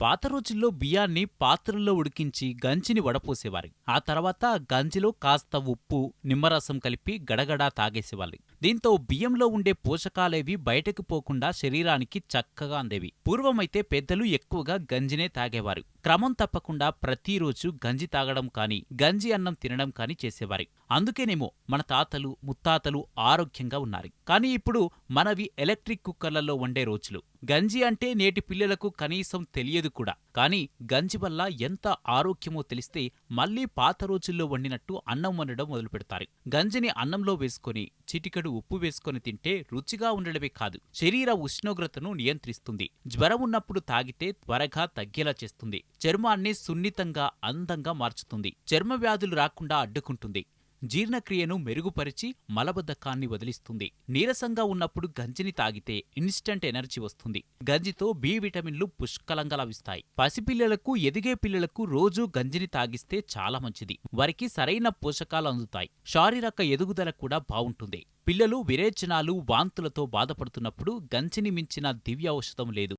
పాత రోజుల్లో బియ్యాన్ని పాత్రల్లో ఉడికించి గంజిని వడపోసేవారు. ఆ తర్వాత గంజిలో కాస్త ఉప్పు నిమ్మరసం కలిపి గడగడా తాగేసేవాళ్ళు. దీంతో బియ్యంలో ఉండే పోషకాలేవి బయటకు పోకుండా శరీరానికి చక్కగా అందేవి. పూర్వమైతే పెద్దలు ఎక్కువగా గంజినే తాగేవారు. క్రమం తప్పకుండా ప్రతిరోజు గంజి తాగడం కాని గంజి అన్నం తినడం కాని చేసేవారు. అందుకేనేమో మన తాతలు ముత్తాతలు ఆరోగ్యంగా ఉన్నారు. కానీ ఇప్పుడు మనవి ఎలక్ట్రిక్ కుక్కర్లలో వండే రోజులు. గంజి అంటే నేటి పిల్లలకు కనీసం తెలియదు కూడా. కానీ గంజి వల్ల ఎంత ఆరోగ్యమో తెలిస్తే మళ్ళీ పాత రోజుల్లో వండినట్టు అన్నం వండడం మొదలు పెడతారు గంజిని అన్నంలో వేసుకొని చిటికెడు ఉప్పు వేసుకొని తింటే రుచిగా ఉండడమే కాదు శరీర ఉష్ణోగ్రతను నియంత్రిస్తుంది. జ్వరం ఉన్నప్పుడు తాగితే త్వరగా తగ్గేలా చేస్తుంది. చర్మాన్ని సున్నితంగా అందంగా మార్చుతుంది. చర్మ వ్యాధులు రాకుండా అడ్డుకుంటుంది. జీర్ణక్రియను మెరుగుపరిచి మలబద్ధకాన్ని వదిలిస్తుంది. నీరసంగా ఉన్నప్పుడు గంజిని తాగితే ఇన్స్టంట్ ఎనర్జీ వస్తుంది. గంజితో బి విటమిన్లు పుష్కలంగా లభిస్తాయి. పసిపిల్లలకు ఎదిగే పిల్లలకు రోజూ గంజిని తాగిస్తే చాలా మంచిది. వారికి సరైన పోషకాలు అందుతాయి. శారీరక ఎదుగుదల కూడా బావుంటుంది పిల్లలు విరేచనాలు వాంతులతో బాధపడుతున్నప్పుడు గంజిని మించిన దివ్య ఔషధం లేదు.